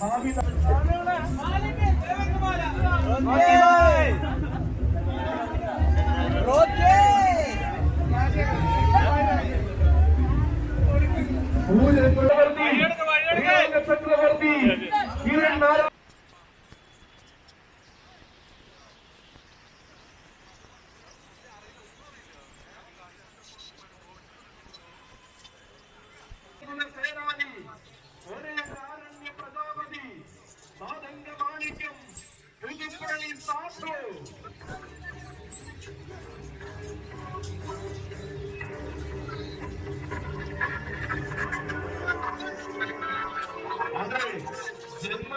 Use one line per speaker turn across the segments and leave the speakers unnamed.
ചക്രവർത്തി ചക്രവർത്തി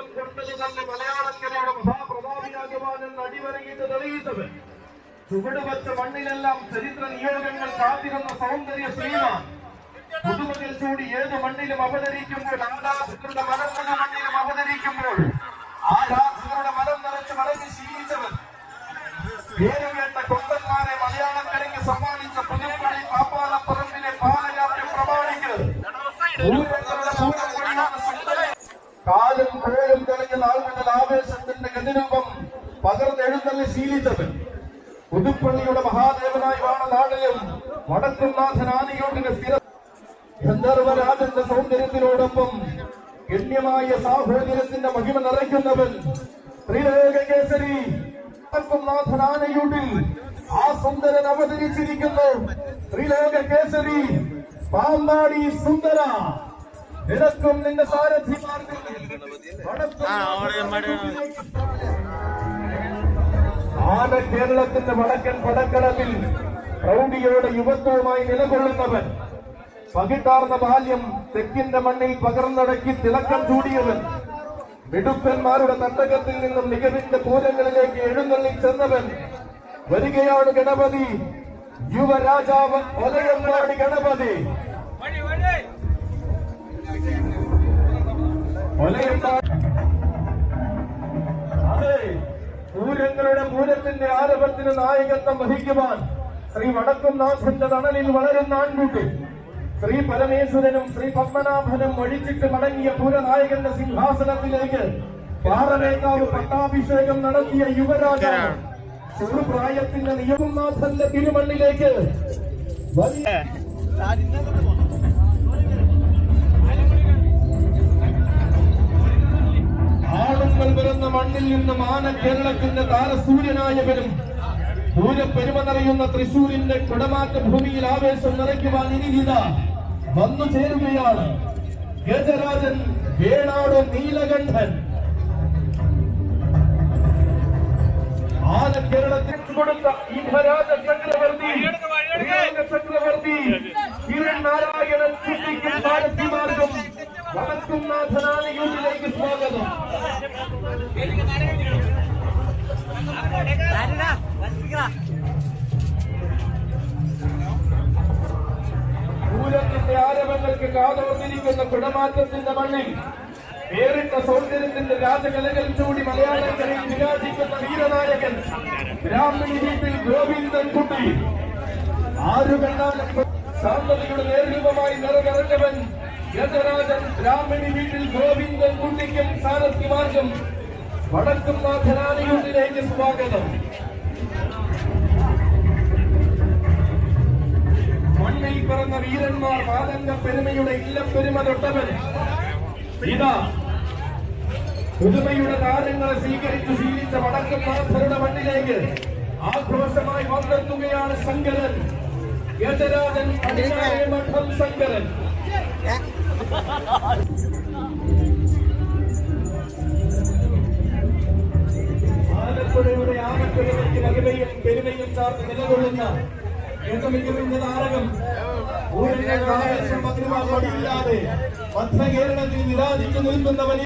തന്നെ മലയാളക്കരയുടെ മഹാപ്രതാപിയാകുവാനെന്ന് അടിവരങ്ങിട്ട് തെളിയിച്ചത്. ചുവട് വച്ച മണ്ണിലെല്ലാം ചരിത്ര നിയോഗങ്ങൾ കാത്തിരുന്ന സൗന്ദര്യ ശ്രീമാൻ. പുതുമതിൽ ചൂടി ഏത് മണ്ണിലും അവതരിക്കുമ്പോൾ ആരാധകരുടെ മനം മുഴുവൻ മണ്ണിലും അവതരിക്കുമ്പോൾ ആരാധകരുടെ മനം നിറച്ച് മടങ്ങി ശീലിച്ചവൻ. പേരുകേട്ട കൊമ്പന്മാരെ മലയാളക്കരയ്ക്ക് സമ്മാനിച്ച പുതുപ്പള്ളി പാപ്പാലപ്പറമ്പിലെ പാലയാത്ര പ്രമാണിക്ക് സുന്ദരൻ കാലും കോലും തെളിഞ്ഞ നാളുകളിൽ ആവേശത്തിന്റെ ഗതിരൂപം പകർന്നെഴുന്നള്ളി ശീലിച്ചവൻ. പുതുപ്പള്ളിയുടെ മഹാദേവനായി വാണ നാടകം വടക്കുംനാഥൻ ആനയോട്ടിന് സ്ഥിര ഗന്ധർവരാജന്റെ സൗന്ദര്യത്തിനോടൊപ്പം ഗണ്യമായ സാഹോദര്യത്തിന്റെ മഹിമ നിറയ്ക്കുന്നവൻ ത്രിലോകകേസരി വടക്കുംനാഥനാനയൂട്ടിൽ ആ സുന്ദരൻ അവതരിച്ചിരിക്കുന്നു. ത്രിലോക കേസരി പാമ്പാടി സുന്ദര. നിനക്കും നിന്റെ സാരഥിമാർക്കും ആന കേരളത്തിന്റെ വടക്കൻ പടക്കളത്തിൽ പ്രൗഢിയോടെ യുവത്വവുമായി നിലകൊള്ളുന്നവൻ പകിട്ടാർന്ന ബാല്യം തെക്കിന്റെ മണ്ണിൽ പകർന്നടക്കി തിളക്കം ചൂടിയവൻ മിടുക്കന്മാരുടെ തട്ടകത്തിൽ നിന്നും മികവിന്റെ പൂരങ്ങളിലേക്ക് എഴുന്നള്ളി ചെന്നവൻ വരികയാണ് ഗണപതി യുവരാജാവ് ഒലയമ്പാടി ഗണപതി. അതെ പൂരങ്ങളുടെ പൂരത്തിന്റെ ആരംഭത്തിന് നായകത്വം വഹിക്കുവാൻ ശ്രീ വടക്കുംനാഥന്റെ തണലിൽ വളരുന്ന ആൺകുട്ടി ശ്രീ പരമേശ്വരനും ശ്രീ പത്മനാഭനും ഒഴിച്ചിട്ട് മടങ്ങിയ പൂരനായകന്റെ സിംഹാസനത്തിലേക്ക് പാറമേക്കാവ് പട്ടാഭിഷേകം നടത്തിയ യുവരാജാവ് ചെറുപ്രായത്തിന്റെ നിയമനാഥന്റെ തിരുമണ്ണിലേക്ക് വലിയ ആളുകൾ വരുന്ന മണ്ണിൽ നിന്ന് മാന കേരളത്തിന്റെ താരസൂര്യനായവനും പൂരപ്പെരുമ നിറയുന്ന തൃശൂരിന്റെ കുടമാറ്റ ഭൂമിയിൽ ആവേശം നിറയ്ക്കുവാൻ ഇനി വന്നു ചേരുകയാണ്. ഗജരാജൻ വേണാട് നീലകണ്ഠൻ. ആന കേരളത്തിൽ കൊടുത്ത ഇഹരാജ ചക്രവർത്തി ചക്രവർത്തി കിരൺ നാരായണൻ കുട്ടിക്കും ഭാരതിമാർക്കും വടക്കുംനാഥനാണ് യൂട്ടിലേക്ക് സ്വാഗതം. പൂരത്തിന്റെ ആരവങ്ങൾക്ക് കാതോർന്നിരിക്കുന്ന കുടമാറ്റത്തിന്റെ മണ്ണിൽ വേറിട്ട സൗന്ദര്യത്തിന്റെ രാജകലകൾ ചൂടി മലയാളക്കരയിൽ വിരാജിക്കുന്ന വീരനായകൻ ബ്രാഹ്മണി വീട്ടിൽ ഗോവിന്ദൻ കുട്ടി. ആരു കണ്ടാലും ശാന്തതയുടെ നേർരൂപമായി നിറകറഞ്ഞവൻ ഗജരാജൻ ബ്രാഹ്മണി വീട്ടിൽ ഗോവിന്ദൻ കുട്ടിക്കും സാരഥിമാർക്കും വടക്കും നാഥനാനിയൂട്ടിലേക്ക് സ്വാഗതം. മണ്ണിൽ പിറന്ന വീരന്മാർ മാതംഗ പെരുമയുടെ ഇല്ലപ്പെരുമ തൊട്ടവൻ. ഇതാ പുതുമയുടെ താരങ്ങളെ സ്വീകരിച്ചു ശീലിച്ച വടക്കും നാഥരുടെ മണ്ണിലേക്ക് ആഘോഷമായി വന്നെത്തുകയാണ് ശങ്കരൻ ഗജരാജൻ പടിഞ്ഞാറേ മഠം ശങ്കരൻ ആലപ്പുഴയുടെ ആനപ്പെരുമയ്ക്ക് മഹിമയും പെരുമയും ചാർത്ത് നിലകൊള്ളുന്ന ഗജമികവിന്റെ താരകം പൂരങ്ങൾക്ക് ആവേശം പകരുവാൻ മടിയില്ലാതെ മധ്യകേരളത്തിൽ വിരാജിച്ചു നിൽക്കുന്നവന്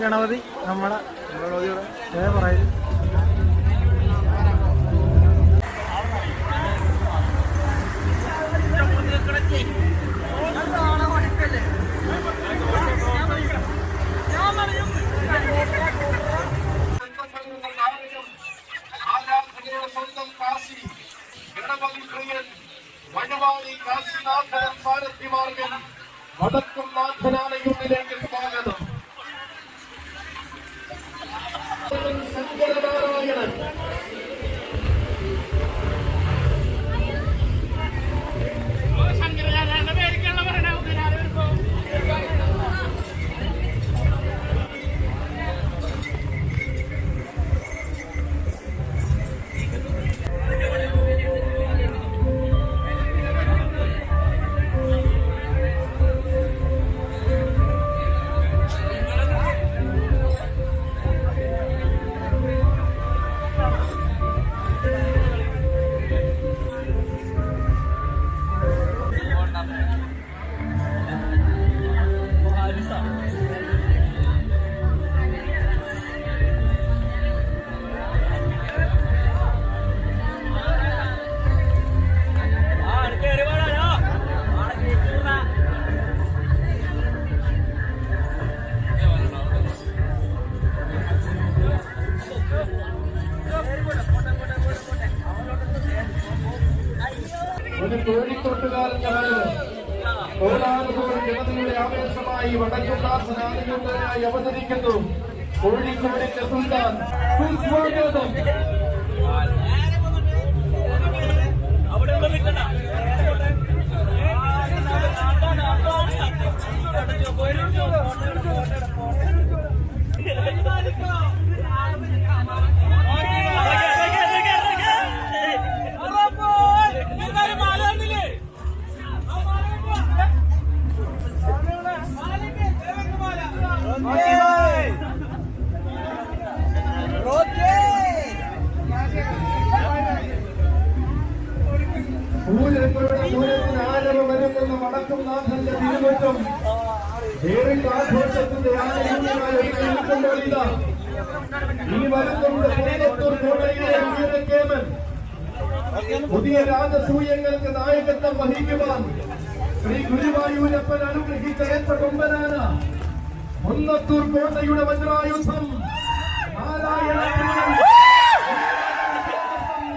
ഗണപതി നമ്മളെ ഗണപതിയുടെ പറയും.
കോഴിക്കോടിന്റെ സുൽത്താൻ സുസ്വാഗതം പൂരങ്ങളുടെ പുതിയ രാജസൂയങ്ങൾക്ക് നായകത്വം വഹിക്കുവാൻ ശ്രീ ഗുരുവായൂരപ്പൻ അനുഗ്രഹിച്ച ഏറ്റ കൊമ്പനാന മുന്നത്തൂർ കോട്ടയുടെ വജ്രായുധം. നാരായണ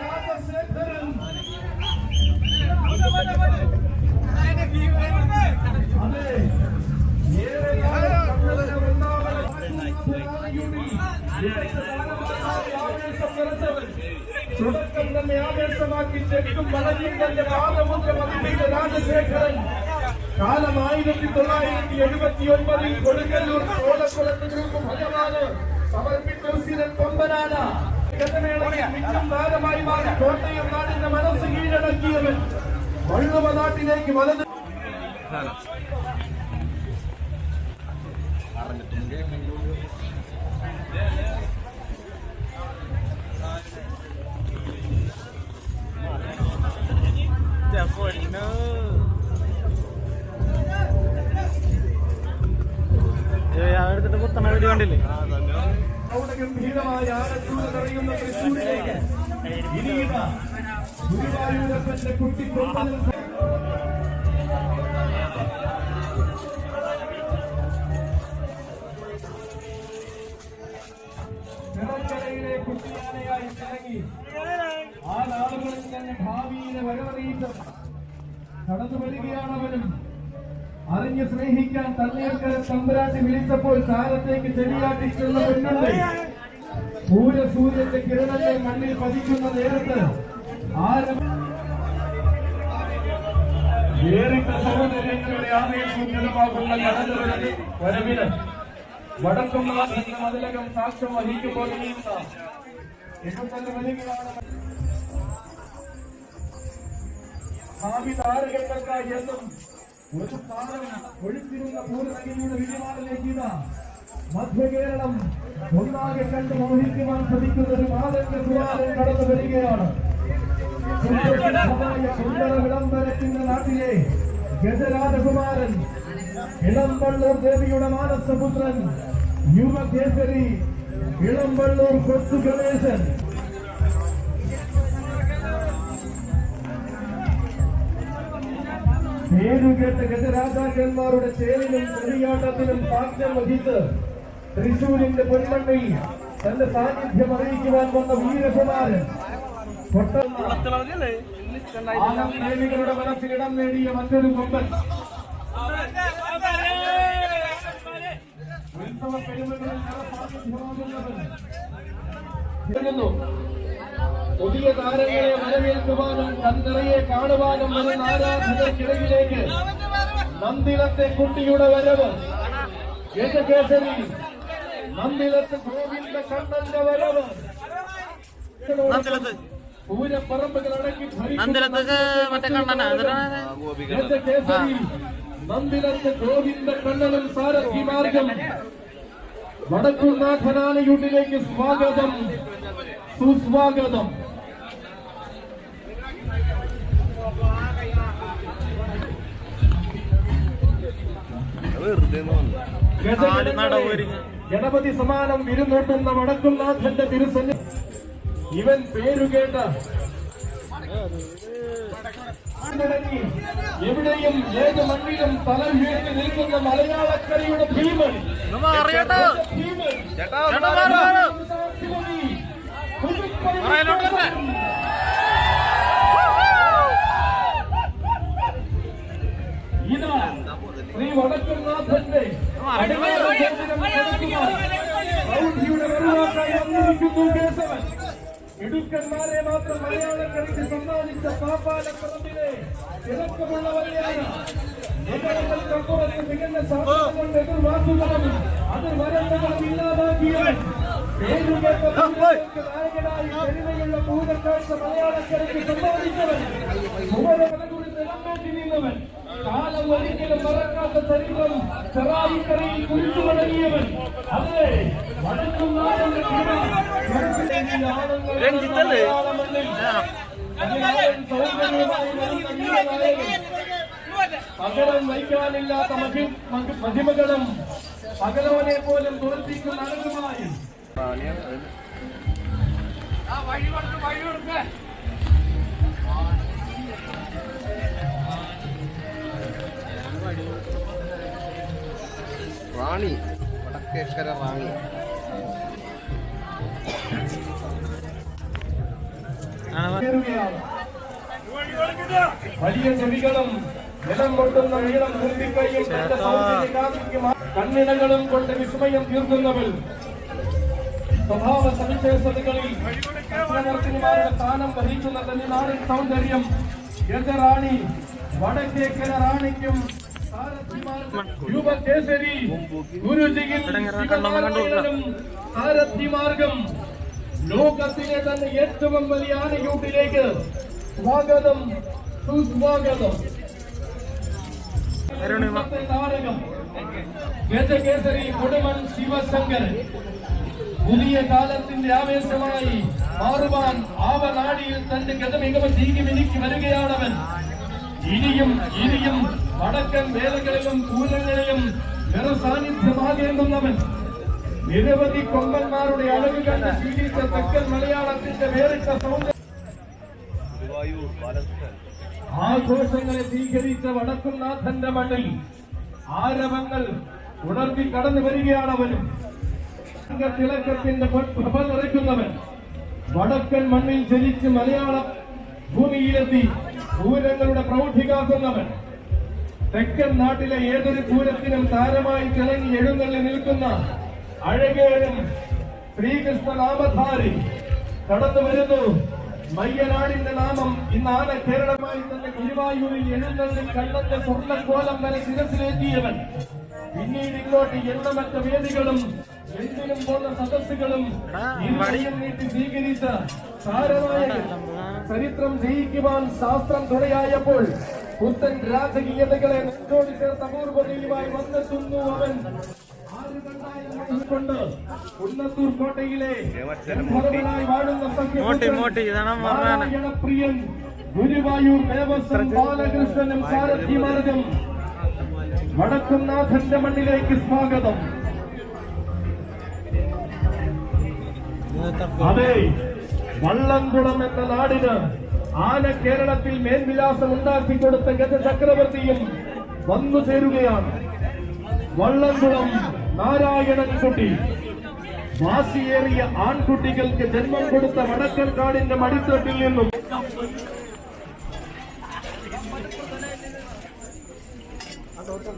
രാജശേഖരൻ അതെ ഏറെ കാലം കണ്ണുകളുടെ വൃന്ദാവനം ആവേശം നിറച്ചവൻ തുടക്കം തന്നെ ആവേശമാക്കി വളഞ്ഞും തന്റെ പാദമുദ്ര പതിപ്പിച്ച രാജശേഖരൻ കാലം ആയിരത്തി തൊള്ളായിരത്തി എഴുപത്തി ഒൻപതിൽ കൊടുങ്ങല്ലൂർ ഓടക്കുളത്ത് ഗ്രൂപ്പ് ഭഗവാന് സമർപ്പിച്ച ഉസിരൻ കൊമ്പനാന മിന്നും താരമായി മാറി കോട്ടയം നാടിന്റെ മനസ്സ് കീഴടക്കിയവൻ വള്ളുവ നാട്ടിലേക്ക് വലത്
എടുത്തിട്ട് കുത്തണ വീഡിയോ കണ്ടില്ലേ?
ഗംഭീരമായ ആനച്ചൂട് നിറയുന്ന തൃശ്ശൂരിലേക്ക്. ഇനിയിതാ ഗുരുവായൂരപ്പന്റെ കുട്ടിക്കൊമ്പനും കടന്നു വരികയാണവനും അറിഞ്ഞ് സ്നേഹിക്കാൻ തണ്ണീർക്കര തമ്പുരാട്ടി വിളിച്ചപ്പോൾ താരത്തേക്ക് ചെടിയാട്ടിച്ചുള്ള പെണ്ണുണ്ട്. സൂര്യന്റെ കിരണങ്ങൾ മണ്ണിൽ പതിക്കുന്ന നേരത്ത് ആരും ഏറിട്ട സഹോദരങ്ങളുടെ ആവേശവും ജലമാകുന്ന കടന്നു വരവിന് വടക്കും എന്ന മതിലകം സാക്ഷ്യം വഹിക്കുമ്പോൾ എഴുപത്തഞ്ച് വരികളാണ് ഭാവി എന്നും ഒരു സ്ഥാനം ഒഴിച്ചിരുന്ന പൂർണഗിരിയുടെ വിജയമാറിലേക്ക് ഇതാ. മധ്യകേരളം ഒന്നാകെ കണ്ട് മോഹിക്കുവാൻ ശ്രമിക്കുന്ന ഒരു മാതന്റെ സുവാരൻ കടന്നു വരികയാണ്. സുന്ദര വിളംബരത്തിന്റെ നാട്ടിലെ ഗജരാജകുമാരൻ ഇളമ്പള്ളൂർ ദേവിയുടെ മാനസപുത്രൻ യുവകേസരി ഇളമ്പള്ളൂർ കൊച്ചു ഗണേശൻ പേരുകേട്ട ഗജരാജാക്കന്മാരുടെ ചേരിലും കളിയാട്ടത്തിനും സാക്ഷ്യം വഹിച്ച് തൃശൂരിന്റെ പൊന്മണ്ണയിൽ തന്റെ സാന്നിധ്യം അറിയിക്കുവാൻ വന്ന വീരകുമാരൻ ആനന്ദേവികളുടെ മനസ്സിൽ ഇടം നേടിയ മറ്റൊരു കൊമ്പൻ ഉത്സവ പെരുമകളിൽ. പുതിയ താരങ്ങളെ വരവേൽക്കുവാനും തന്നിറയെ കാണുവാനും വരുന്ന ആരാധകർക്കിടയിലേക്ക് നന്ദിലത്തെ കുട്ടിയുടെ വരവ്. ഗജകേസരി നന്ദിലത്ത് ഗോവിന്ദ കണ്ണന്റെ വരവ്. പൂരപ്പറമ്പുകൾ അടക്കി ഗജകേസരി നന്ദിലത്ത് ഗോവിന്ദ കണ്ണനും സാരഥി മാർഗം. വടക്കുനാഥനാലയൂട്ടിലേക്ക് സ്വാഗതം. സുസ്വാഗതം. ഗണപതി സമാനം വിരുന്നോട്ടുന്ന വടക്കുംനാഥന്റെ തിരുസന്നി ഇവൻ പേരുകേട്ട എവിടെയും ഏത് മണ്ണിലും തല ഉയർത്തി നിൽക്കുന്ന മലയാളക്കരയുടെ ഭീമൻ. ഭീമൻ.
ശ്രീ
വടക്കുന്നാഥന്റെ കേസവൻ ഇടുക്കന്മാരെ മാത്രം മലയാളം കളിച്ച് സമ്മാനിച്ച പാപ്പാലപ്പുറത്തിലെ തിളക്കമുള്ളവരെയാണ് മികച്ച സാധ്യതകൊണ്ട് എതിർവാക്കുകളും അത് വരങ്ങളും ഇല്ലാതാക്കിയവൻ നായകനായി പെരുമയുള്ള പൂരക്കാഴ്ച മലയാളക്കരയ്ക്ക് സമ്മാനിച്ചവൻ. നിന്നവൻ. കാലം ഒരിക്കലും മറക്കാത്ത ചരിത്രം ചെറായിക്കരയിൽ കുറിച്ചു തുടങ്ങിയവൻ അതെ വടക്കും നാടിന്റെ? പകരം വഹിക്കാനില്ലാത്ത മഹി മഹി- മഹിമകളും പകലവനെ പോലും വഴി അഴകുമായി
റാണി. വടക്കേക്കര റാണി.
വലിയ ചെവികളും നിലം കൊട്ടുന്ന നീളം നിർമ്മിക്കയും കണ്ണിടങ്ങളും കൊണ്ട് വിസ്മയം തീർക്കുന്നവൾ. സ്വഭാവ സവിശേഷതകളിൽ സ്ഥാനം വഹിക്കുന്ന തമിഴ്നാടൻ സൗന്ദര്യം. ഗജറാണി വടക്കേക്കര റാണിക്കും രൂപകേസരി ഗുരുജിയിൽ ശിവനാരായണനും സാരഥിമാർഗം ലോകത്തിലെ തന്നെ ഏറ്റവും വലിയ ആനയൂട്ടിലേക്ക് സ്വാഗതം സുസ്വാഗതം. താരകം ഗജകേസരി കൊടുമൺ ശിവശങ്കരൻ പുതിയ കാലത്തിന്റെ ആവേശമായി മാറുവാൻ ആവനാടിയിൽ തന്റെ ഗതമികവ തീകി മിനുക്കി വരികയാണവൻ. ഇനിയും ഇനിയും വടക്കൻ വേലകളിലും പൂരങ്ങളിലും ജനസാന്നിധ്യമാകേണ്ടുന്നവൻ നിരവധി കൊമ്പന്മാരുടെ അളവ് കണ്ട് ശീലിച്ച തെക്കൻ മലയാളത്തിന്റെ വേറിട്ട സൗന്ദര്യം ആഘോഷങ്ങളെ സ്വീകരിച്ച വടക്കുംനാഥന്റെ മണ്ണിൽ ആരവങ്ങൾ ഉണർത്തി കടന്നു വരികയാണവനും തിളക്കത്തിന്റെ പ്രഭ നിറയ്ക്കുന്നവൻ. വടക്കൻ മണ്ണിൽ ജനിച്ച് മലയാള ഭൂമിയിലെത്തി പൂരങ്ങളുടെ പ്രൗഢി കാക്കുന്നവൻ തെക്കൻ നാട്ടിലെ ഏതൊരു പൂരത്തിനും താരമായി തിളങ്ങി എഴുന്നള്ളി നിൽക്കുന്ന അഴകേനും ശ്രീകൃഷ്ണ നാമധാരി കടന്നു വരുന്നു. മയ്യനാടിന്റെ നാമം ഇന്ന് ആന കേരളമായി തന്നെ ഗുരുവായൂരിൽ എഴുന്നള്ളി കണ്ണന്റെ സ്വർണക്കോലം വരെ ശിരസിലേറ്റിയവൻ. പിന്നീട് ഇങ്ങോട്ട് എണ്ണമറ്റ വേദികളും എന്തിനും പോന്ന സദസ്സുകളും ഇരുവഴിയും നീട്ടി സ്വീകരിച്ച സാരമായ ചരിത്രം ജയിക്കുവാൻ ശാസ്ത്രം തുണയായപ്പോൾ പുത്തൻ രാജകീയതകളെ നെഞ്ചോടി ചേർത്ത അപൂർവതയുമായി വന്നെത്തുന്നു അവൻ. കൊണ്ട് ഉന്നത്തൂർ കോട്ടയിലെ വാഴുന്ന. നാരായണപ്രിയൻ ഗുരുവായൂർ ദേവസ്വം ബാലകൃഷ്ണനും സാരഥിമാർഗം വടക്കുംനാഥന്റെ മണ്ണിലേക്ക് സ്വാഗതം. അതെ വള്ളംകുളം എന്ന നാടിന് ആന കേരളത്തിൽ മേൽവിലാസം ഉണ്ടാക്കി കൊടുത്ത ഗജ ചക്രവർത്തിയും വന്നു ചേരുകയാണ്. വള്ളംകുളം നാരായണൻകുട്ടി. വാസിയേറിയ ആൺകുട്ടികൾക്ക് ജന്മം കൊടുത്ത വടക്കൻ കാടിന്റെ മടിത്തട്ടിൽ നിന്നും
അതോട്ടം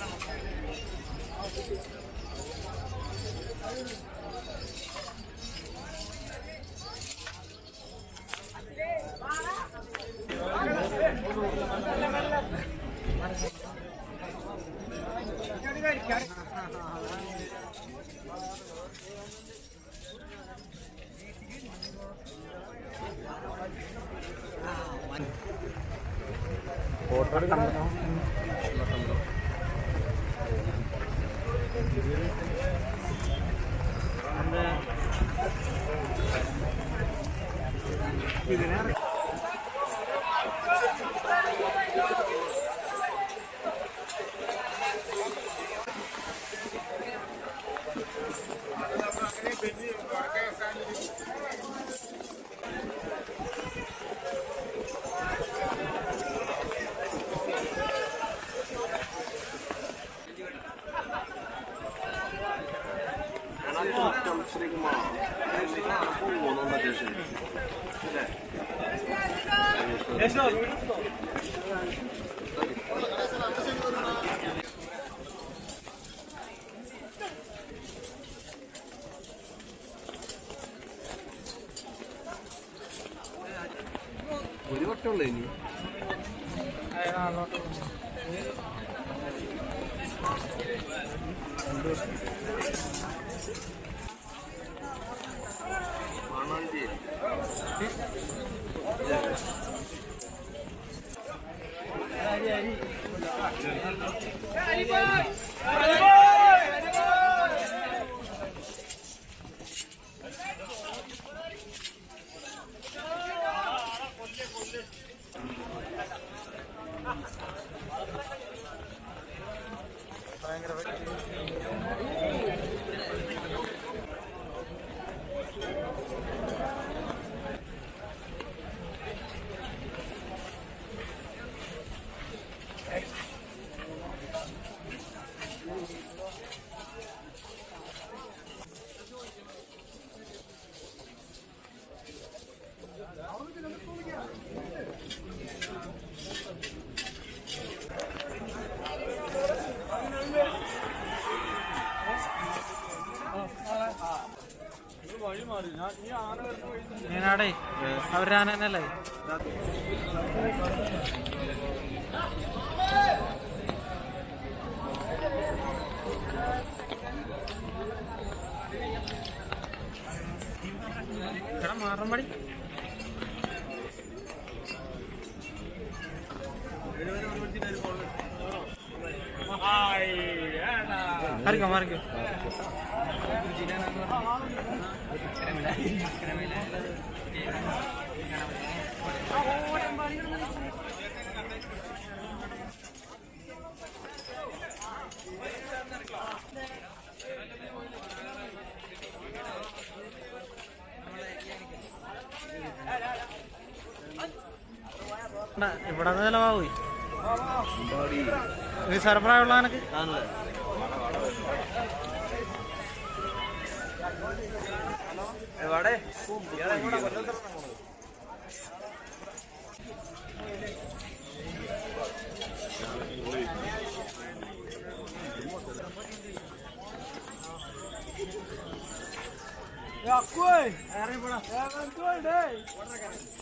Thank you. Arrivo! Arrivo!
ഞാനാടേ അവരാനല്ലേ എടാ മാറം പടി. മാറിക്കോ മാറിക്കോ. ഇവിടെ ചെലവാകും നിസാരപ്രായമുള്ള കണക്ക്? എടാ, ഇവിടെ ചെലവായി ഇത് സർപ്രായുള്ള എനക്ക്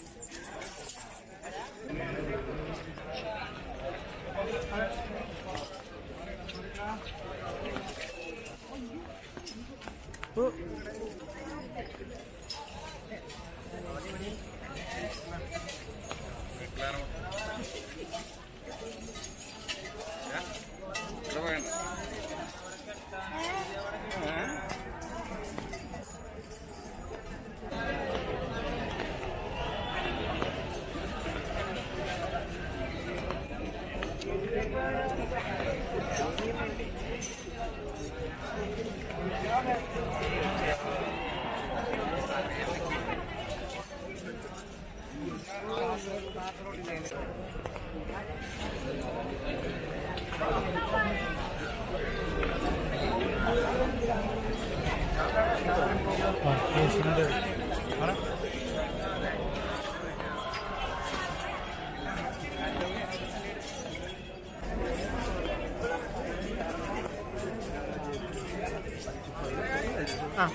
ആ.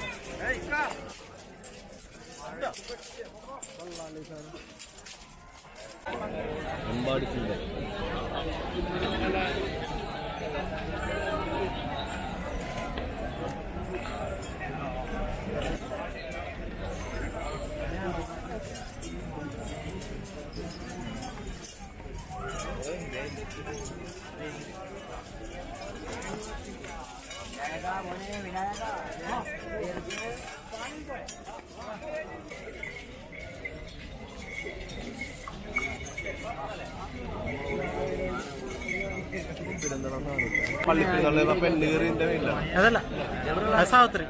അമ്പാടിക്കുണ്ട് പള്ളിപ്പെരുന്നാളിൽ പെണ്ണ് കയറിന്റെ ഇല്ല
അതല്ല അത് സാവിത്രി.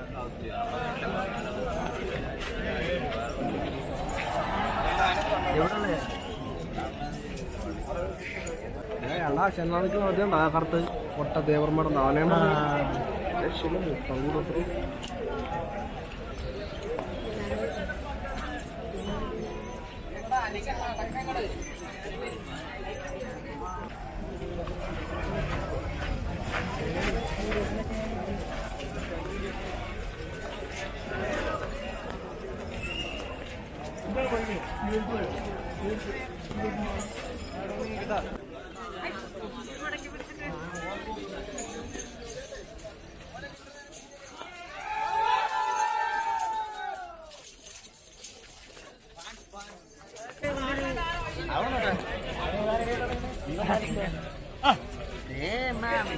എല്ലാ ചെന്നാൾക്ക് ആദ്യം നാഗർത്ത് കൊട്ട ദേവർമ്മയുടെ É
l'ho fa
uno
啊！对，妈咪。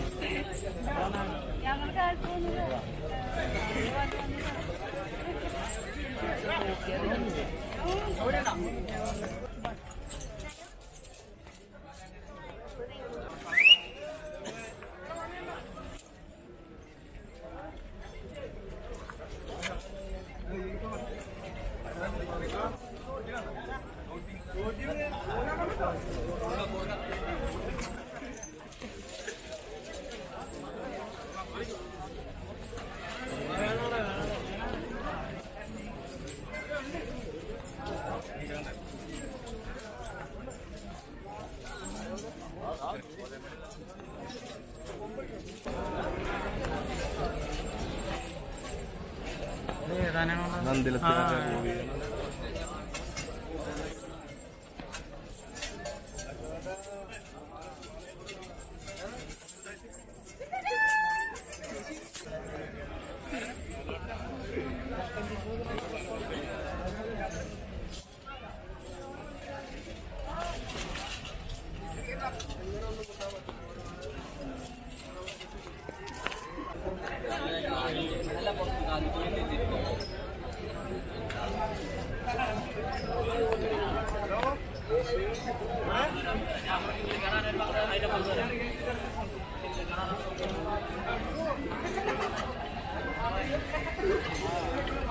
¿Dónde lo tiraron?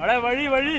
അവിടെ വഴി വഴി.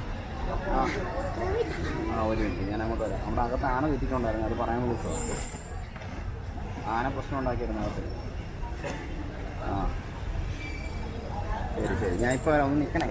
ആ ഒരു മിനിറ്റ്. ഞാൻ അങ്ങോട്ട് വരാം. നമ്മുടെ അകത്ത് ആന തെറ്റിക്കൊണ്ടായിരുന്നു അത് പറയാൻ കൊടുക്കുക ആന പ്രശ്നം ഉണ്ടാക്കിയിരുന്നു അകത്ത്. ആ. ശരി ശരി. ഞാൻ ഇപ്പോൾ ഒന്ന് നിൽക്കണേ